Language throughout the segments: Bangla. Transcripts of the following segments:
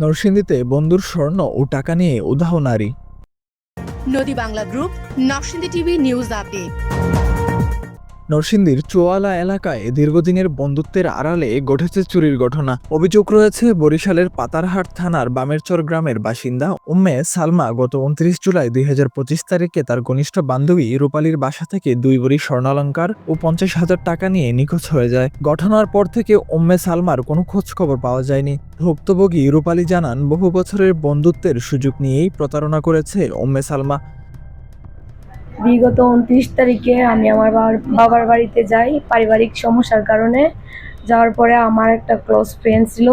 নরসিংদীতে বন্ধুর স্বর্ণ ও টাকা নিয়ে উদাহ নারী। নদী Bangla group, Narsingdi TV news update. নরসিংদীর চোয়ালা এলাকায় দীর্ঘদিনের বন্ধুত্বের আড়ালে ঘটেছে চুরির ঘটনা। অভিযোগ রয়েছে, বরিশালের পাতারহাট থানার বামেরচর গ্রামের বাসিন্দা উম্মে সালমা গত উনত্রিশ জুলাই দুই হাজার পঁচিশ তারিখে তার ঘনিষ্ঠ বান্ধবী রূপালীর বাসা থেকে দুই ভরি স্বর্ণালঙ্কার ও পঞ্চাশ হাজার টাকা নিয়ে নিখোঁজ হয়ে যায়। ঘটনার পর থেকে উম্মে সালমার কোনো খোঁজ খবর পাওয়া যায়নি। ভুক্তভোগী রূপালী জানান, বহু বছরের বন্ধুত্বের সুযোগ নিয়েই প্রতারণা করেছে উম্মে সালমা। বিগত উনত্রিশ তারিখে আমি আমার বাবার- বাড়িতে যাই পারিবারিক সমস্যার কারণে। যাওয়ার পরে আমার একটা ক্লোজ ফ্রেন্ড ছিল।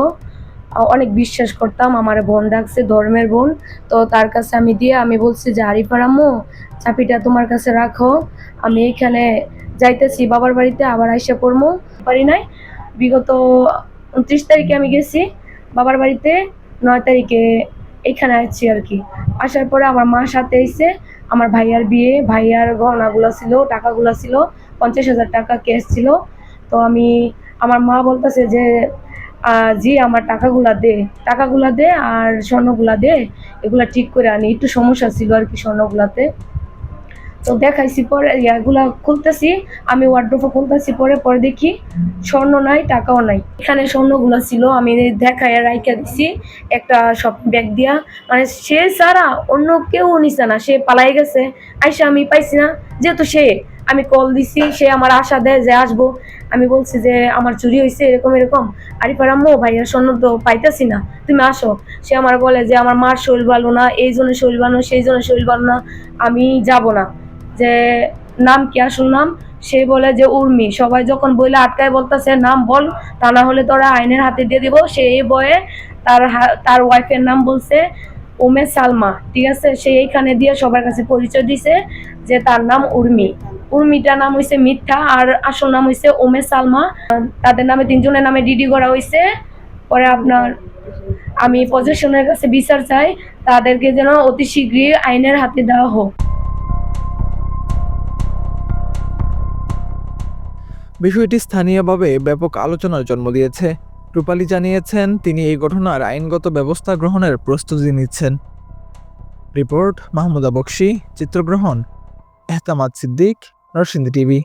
অনেক বিশ্বাস করতাম, আমার বোন ডাকছে, ধর্মের বোন। তো তার কাছে আমি দিয়ে আমি বলছি যে আরিফার আম্মু চাবিটা তোমার কাছে রাখো। আমি এখানে যাইতেছি, বাবার বাড়িতে আবার আইসা পড়ব পারি নাই। বিগত উনত্রিশ তারিখে আমি গেছি বাবার বাড়িতে। নয় তারিখে এখানে আসছি আর কি। আসার পরে আমার মা সাথে এসে আমার ভাইয়ার বিয়ে, ভাইয়ার গহনাগুলো ছিল, টাকাগুলো ছিল, পঞ্চাশ হাজার টাকা ক্যাশ ছিল। তো আমি, আমার মা বলতেছে যে জি, আমার টাকাগুলা দে টাকাগুলা দে আর স্বর্ণগুলা দে, এগুলা ঠিক করে আনি। একটু সমস্যা ছিল আর কি স্বর্ণগুলাতে। তো দেখাইছি পরে ইয়াগুলা খুলতেছি, আমি ওয়ার্ড্রোফে খুলতেছি পরে পরে দেখি স্বর্ণ নাই, টাকাও নাই। এখানে স্বর্ণগুলো ছিল, আমি দেখাই রাইখা দিছি, একটা সব ব্যাগ দিয়া। মানে সে ছাড়া অন্য কেউ নিছে না, সে পালাই গেছে। আইসা আমি পাইছি না, যেহেতু সে, আমি কল দিছি, সে আমার আশা দেয় যে আসব। আমি বলছি যে আমার চুরি হয়েছে এরকম এরকম। আরিফার আম্মু ভাইয়ার স্বর্ণ তো পাইতেছি না, তুমি আসো। সে আমার বলে যে আমার মার শরীর ভালো না, এই জন্য শরীর ভালো সেই জন্য শরীর ভালো না, আমি যাব না। যে নাম কি আসল নাম? সে বলে যে উর্মি। সবাই যখন বইলে আটকায় বলতেছে, নাম বল, তা না হলে তোরা আইনের হাতে দিয়ে দিব। সে এই বয়ে তার তার ওয়াইফের নাম বলছে ওমে সালমা। ঠিক আছে? সে এইখানে দিয়ে সবার কাছে পরিচয় দিছে যে তার নাম উর্মি। উর্মিটার নাম হইছে মিথ্যা আর আসল নাম হইছে ওমে সালমা। তাদের নামে তিনজনের নামে ডিডি করা হইছে। পরে আপনার আমি প্রশাসনের কাছে বিচার চাই। তাদেরকে যেন অতি শীঘ্রই আইনের হাতে দেওয়া হোক। বিষয়টি স্থানীয়ভাবে ব্যাপক আলোচনার জন্ম দিয়েছে। রূপালী জানিয়েছেন, তিনি এই ঘটনার আইনগত ব্যবস্থা গ্রহণের প্রস্তুতি নিচ্ছেন। রিপোর্ট, মাহমুদা বক্সি, চিত্রগ্রহণ এহতামাদ সিদ্দিক, নরসিংদী টিভি।